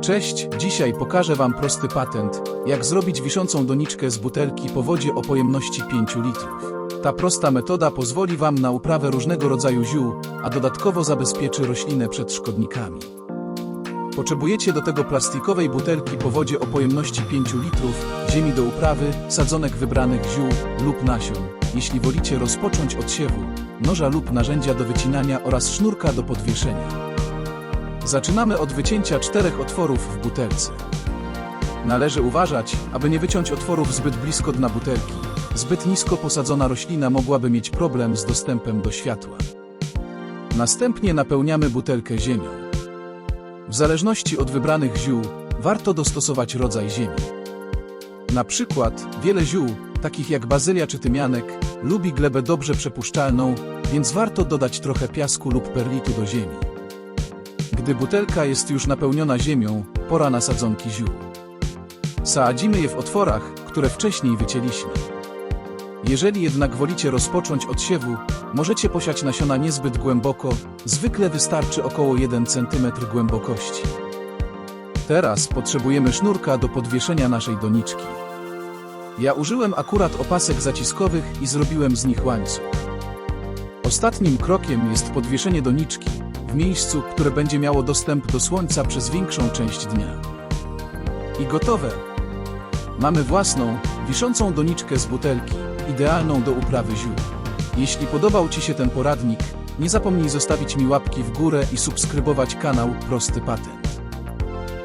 Cześć, dzisiaj pokażę Wam prosty patent, jak zrobić wiszącą doniczkę z butelki po wodzie o pojemności 5 litrów. Ta prosta metoda pozwoli Wam na uprawę różnego rodzaju ziół, a dodatkowo zabezpieczy roślinę przed szkodnikami. Potrzebujecie do tego plastikowej butelki po wodzie o pojemności 5 litrów, ziemi do uprawy, sadzonek wybranych ziół lub nasion, jeśli wolicie rozpocząć od siewu, noża lub narzędzia do wycinania oraz sznurka do podwieszenia. Zaczynamy od wycięcia czterech otworów w butelce. Należy uważać, aby nie wyciąć otworów zbyt blisko dna butelki. Zbyt nisko posadzona roślina mogłaby mieć problem z dostępem do światła. Następnie napełniamy butelkę ziemią. W zależności od wybranych ziół, warto dostosować rodzaj ziemi. Na przykład, wiele ziół, takich jak bazylia czy tymianek, lubi glebę dobrze przepuszczalną, więc warto dodać trochę piasku lub perlitu do ziemi. Gdy butelka jest już napełniona ziemią, pora na sadzonki ziół. Sadzimy je w otworach, które wcześniej wycięliśmy. Jeżeli jednak wolicie rozpocząć od siewu, możecie posiać nasiona niezbyt głęboko, zwykle wystarczy około 1 cm głębokości. Teraz potrzebujemy sznurka do podwieszenia naszej doniczki. Ja użyłem akurat opasek zaciskowych i zrobiłem z nich łańcuch. Ostatnim krokiem jest podwieszenie doniczki w miejscu, które będzie miało dostęp do słońca przez większą część dnia. I gotowe! Mamy własną, wiszącą doniczkę z butelki, idealną do uprawy ziół. Jeśli podobał Ci się ten poradnik, nie zapomnij zostawić mi łapki w górę i subskrybować kanał Prosty Patent.